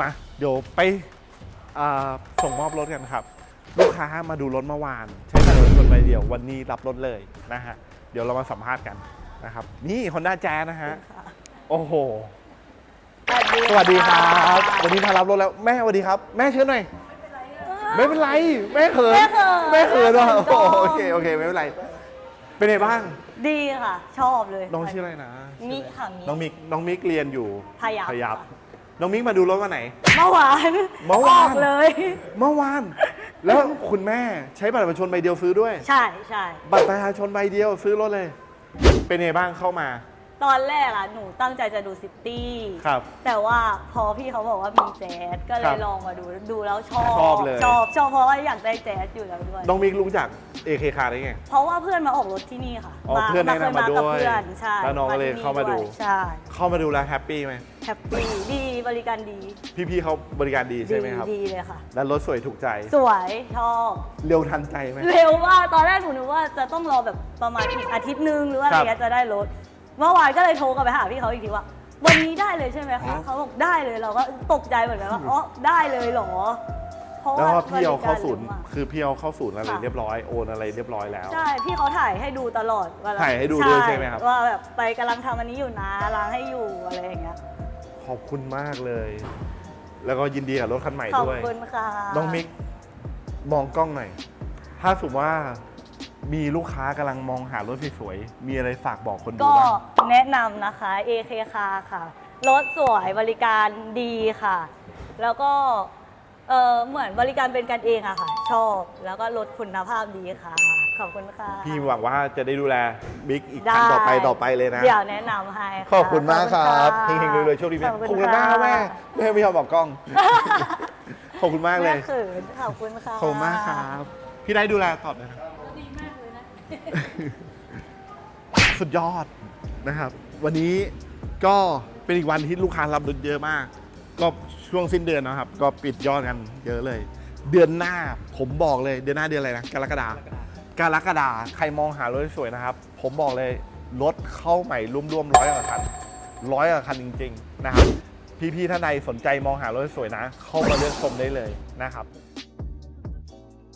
มาเดี๋ยวไปอ่าส่งมอบรถกันครับ ลูกค้ามาดูรถเมื่อวาน ใช้บัตรประชาชนใบเดียววันนี้รับรถเลยนะฮะเดี๋ยวเรามาสัมภาษณ์กันนะครับ นี่ Honda Jazz นะฮะโอ้โหสวัสดีครับ วันนี้มารับรถแล้วแม่สวัสดีครับ แม่เชิญหน่อยไม่เป็นไร แม่เขินแม่เขินแม่เขินว่ะแม่โอ้เขินโหโอเคโอเคไม่เป็นไร เป็นไงบ้าง ดีค่ะ ชอบเลย น้องชื่ออะไรนะมิค่ะมิน้องมิกน้องมิกเรียนอยู่พยัพพยับค่ะ น้องมิกมาดูรถวันไหน เมื่อวานเมื่อวาน ออกเลย เมื่อวาน แล้วคุณแม่ใช้บัตรประชาชนใบเดียวซื้อด้วย ใช่ใช่บัตรประชาชนใบเดียวซื้อรถเลย เป็นไงบ้างเข้ามา ตอนแรกอะหนูตั้งใจจะดูซิตี้ครับแต่ว่าพอพี่เขาบอกว่ามีแจ๊สก็เลครัยบลองมาดูดูแล้วชอบชอบเลย ชอบชอบเพราะว่าอยากได้แจ๊สอยู่แล้วด้วย น้องมิกรู้จัก AK คาได้ไง เพราะว่าเพื่อนมาออกรถที่นี่ค่ะอ๋อเพื่อนแนะนำมาเคกับด้วยเพื่อนใช่แล้วน้องก็เลยที่เข้ามาดูวยใช่เข้ามาดูแล้วแฮปปี้ไหมแฮปปี้ดี บริการดี พี่ๆเขาบริการดีใช่ไหมครับ ดีเลยค่ะ และรถสวยถูกใจ สวยชอบเร็วทันใจไหม เร็วมากตอนแรกหนูนึกว่าจะต้องรอแบบประมาณอีกอาทิตย์นึงหรือว่าอะไรครับเงี้ยจะได้รถเมื่อวานก็เลยโทรกลับไปหาพี่เขาอีกทีว่า วันนี้ได้เลยใช่ไหมอ๋คะอ เขาบอกได้เลยเราก็ตกใจเหมือนกันว่าอ๋อได้เลยเหรอเพราะแล้วว่าก็พี่เอาเข้าศูนย์บริกรร็วมากคือพี่เอาเข้าศูนย์อะไรค่ะ เรียบร้อยโอนอะไรเรียบร้อยแล้ว ใช่ พี่เขาถ่ายให้ดูตลอดเวลถ่ายให้ดูด้วยใช่ไหมครับ ว่าแบบไปกำลังทำอันนี้อยู่นะล้างให้อยู่อะไรอย่างเงี้ยข อบคุณมากเลย แล้วก็ยินดีกับรถคันใหม่ขอบด้วย คุณค่ะน้องมิกมองกล้องหน่อย ถ้าสมมติว่ามีลูกค้ากำลังมองหารถสวยๆมีอะไรฝากบอกคนดูก็บ้าง แนะนำนะคะ AK คาค่ะ รถสวยบริการดีค่ะ แล้วก็ เออเหมือนบริการเป็นกันเองอะค่ะ ชอบแล้วก็รถคุณภาพดีค่ะ ขอบคุณค่ะ พี่หวังว่าจะได้ดูแลบิ๊กอีกได้คันต่อไปต่อไปเลยนะ เดี๋ยวแนะนำให้ะขอบคุณมากครับขเฮอบงๆณรวยๆโชคดีแม่ขอบขอบคุคุณณมากค่ะแม่แม่ไม่ยอมบอกกล้อง ขอบคุณมากเลแม่ยเขินขอบคุณค่ะ ขอบคุณมากครับ พี่ได้ดูแลตอบหนะครับ ดีมากเลยนะ สุดยอดนะครับ วันนี้ก็เป็นอีกวันที่ลูกค้ารับรถเยอะมาก ก็ช่วงสิ้นเดือนนะครับ ก็ปิดยอดกันเยอะเลย เดือนหน้าผมบอกเลยเดือนหน้าเดือนอะไรนะกรกฎากรกฎาใครมองหารถสวยนะครับ ผมบอกเลยรถเข้าใหม่ร่วมๆร้อยกว่าคันร้อยกว่าคันจริง ๆ นะครับ พี่ๆท่านใดสนใจมองหารถสวยนะ เข้ามาเลือกชมได้เลยนะครับ